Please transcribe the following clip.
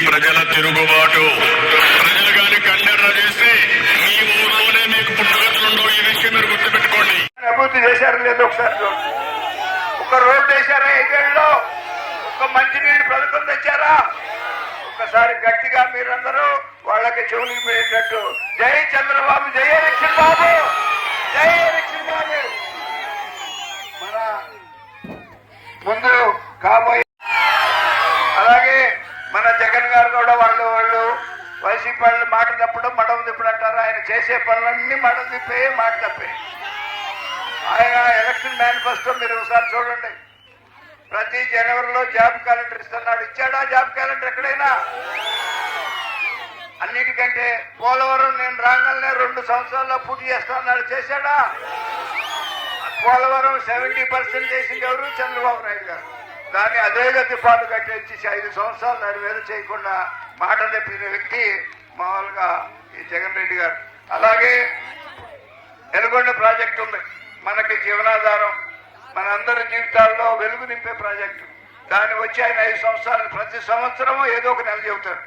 ప్రజల తిరుగుబాటు. ప్రజలు గాని కన్నెర్ర చేస్తే మీ ఊర్లోనే మీకు పుట్టుగతులుండవు ఈ విషయం మీరు గుర్తుపెట్టుకోండి. అభివృద్ధి చేశారు లేదు ఒకసారి ఒక రోడ్డు వేశారా ఐదేళ్ళలో ఒక మంచినీళ్ళు పథకం తెచ్చారా? ఒకసారి గట్టిగా మీరందరూ వాళ్ళకి చెవులకు పోయేటట్టు జై చంద్రబాబు జై ఎలక్షన్ బాబు జై ఎలక్షన్ బాబు మన ముందు కాబోయే అలాగే మన జగన్ గారు కూడా వాళ్ళు వాళ్ళు పనులు మాట తప్పడం మడవ తిప్పడం అంటారు. ఆయన చేసే పనులన్నీ మడవ తిప్పే మాట తప్పే. ఆయన ఎలక్షన్ మేనిఫెస్టో మీరు ఒకసారి చూడండి. ప్రతి జనవరిలో జాబ్ క్యాలెండర్ ఇస్తున్నాడు. ఇచ్చాడా జాబ్ క్యాలెండర్ ఎక్కడైనా? అన్నిటికంటే పోలవరం నేను రాగానే రెండు సంవత్సరాల్లో పూర్తి చేస్తాన్నాడు చేశాడా? పోలవరం సెవెంటీ పర్సెంట్ చేసింది ఎవరు? చంద్రబాబు నాయుడు గారు. దాన్ని అదే గతి పాటు కట్టించి ఐదు సంవత్సరాలు దాని మీద చేయకుండా మాట తప్పిన వ్యక్తి మామూలుగా ఈ జగన్ రెడ్డి గారు. అలాగే ఎలుగొండ ప్రాజెక్ట్ ఉంది. మనకి జీవనాధారం మన అందరి జీవితాల్లో వెలుగు నింపే ప్రాజెక్టు. దాన్ని వచ్చి ఆయన ఐదు సంవత్సరాలు ప్రతి సంవత్సరము ఏదో ఒక నెల చెబుతారు.